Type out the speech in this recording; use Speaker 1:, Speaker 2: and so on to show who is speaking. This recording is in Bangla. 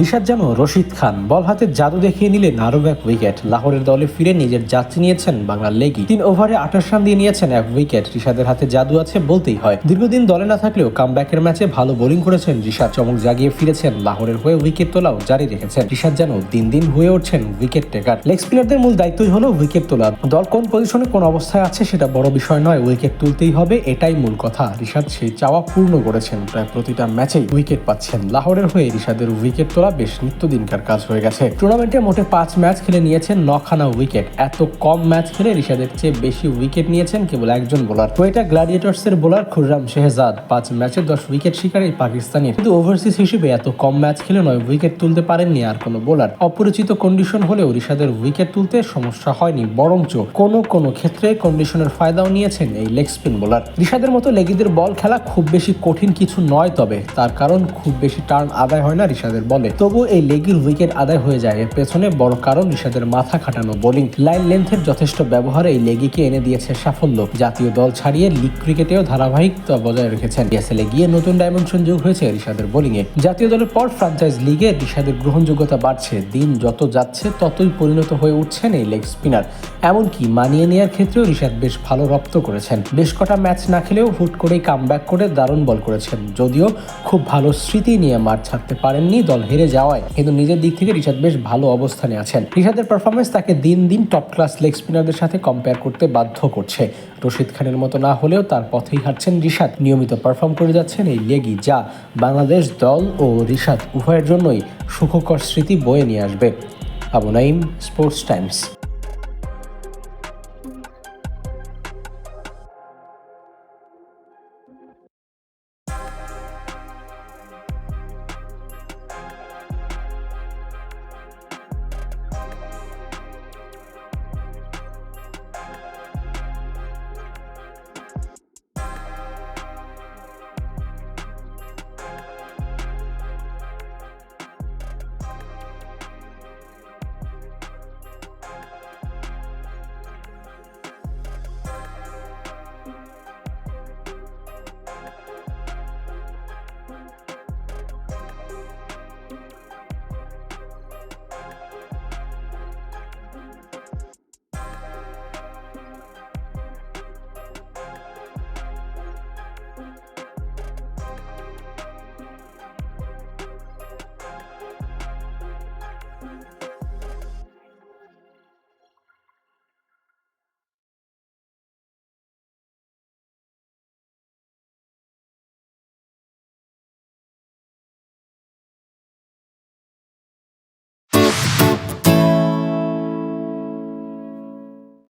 Speaker 1: রিশাদ যেন রশিদ খান। বল হাতে জাদু দেখিয়ে নিলেন আরও এক উইকেট লাহোরের দলে ফিরে নিজের যাত্রী নিয়েছেন বাংলার লেগি। তিন ওভারে আঠাশ রান দিয়ে নিয়েছেন এক উইকেট রিশাদের হাতে জাদু আছে বলতেই হয়। দীর্ঘদিন দলে না থাকলেও কামব্যাকের ম্যাচে ভালো বোলিং করেছেন রিশাদ। চমক জাগিয়ে ফিরেছেন লাহোরের হয়ে উইকেট তোলাও জারি রেখেছেন। রিশাদ যেন দিন দিন হয়ে উঠছেন উইকেট টেকার লেগ স্পিনারদের মূল দায়িত্বই হলো উইকেট তোলা। দল কোন পজিশনে কোন অবস্থায় আছে সেটা বড় বিষয় নয় উইকেট তুলতেই হবে এটাই মূল কথা। রিশাদ সেই চাওয়া পূর্ণ করেছেন। প্রায় প্রতিটা ম্যাচেই উইকেট পাচ্ছেন। লাহোরের হয়ে রিশাদের উইকেট তোলা বেশ নিত্যদিনকার কাজ হয়ে গেছে। টুর্নামেন্টে মোটে পাঁচ ম্যাচ খেলে নিয়েছেন নখানা উইকেট এত কম ম্যাচ খেলে রিশাদের চেয়ে বেশি উইকেট নিয়েছেন কেবল একজন বোলার কোয়েটা গ্ল্যাডিয়েটর্স এর বোলার খুররাম শেহজাদ। পাঁচ ম্যাচে দশ উইকেট শিকার এই পাকিস্তানি কিন্তু ওভারসিজ হিসেবে এত কম ম্যাচ খেলে নয় উইকেট তুলতে পারেননি আর কোনো বোলার অপরিচিত কন্ডিশন হলেও রিশাদের উইকেট তুলতে সমস্যা হয়নি বরঞ্চ কোনো কোনো ক্ষেত্রে কন্ডিশনের ফায়দাও নিয়েছেন এই লেগ স্পিন বোলার ঋষাদের মতো লেগিদের বল খেলা খুব বেশি কঠিন কিছু নয় তবে। তার কারণ খুব বেশি টার্ন আদায় হয় না ঋষাদের বলে তবু এই লেগির উইকেট আদায় হয়ে যায়। এর পেছনে বড় কারণ রিশাদের মাথা খাটানো। বোলিং লাইন লেন্থের যথেষ্ট ব্যবহারে এই লেগিকে এনে দিয়েছে সাফল্য। জাতীয় দল ছাড়িয়ে লিগ ক্রিকেটেও ধারাবাহিকতা বজায় রেখেছেন। ডিএসএল গিয়ে নতুন ডাইমেনশন যোগ হয়েছে রিশাদের বোলিংয়ে। জাতীয় দলের পর ফ্রাঞ্চাইজ লিগে রিশাদের গ্রহণযোগ্যতা বাড়ছে। দিন যত যাচ্ছে, ততই পরিণত হয়ে উঠছেন এই লেগ স্পিনার। এমনকি মানিয়ে নেওয়ার ক্ষেত্রেও রিশাদ বেশ ভালো রপ্ত করেছেন। বেশ কটা ম্যাচ না খেলেও হুট করেই কাম করে দারুণ বল করেছেন। যদিও খুব ভালো স্মৃতি নিয়ে মাঠ ছাড়তে পারেননি দল হেরে যাওয়ায়। কিন্তু নিজের দিক থেকে ঋষাদ বেশ ভালো অবস্থানে আছেন। ঋষাদের পারফরমেন্স তাকে দিন দিন টপ ক্লাস লেগ স্পিনারদের সাথে কম্পেয়ার করতে বাধ্য করছে। রশিদ খানের মতো না হলেও তার পথেই হাঁটছেন ঋষাদ নিয়মিত পারফর্ম করে যাচ্ছেন এই লেগি যা বাংলাদেশ দল ও ঋষাদ উভয়ের জন্যই সুখকর স্মৃতি বয়ে নিয়ে আসবে। Abu Naim sports Times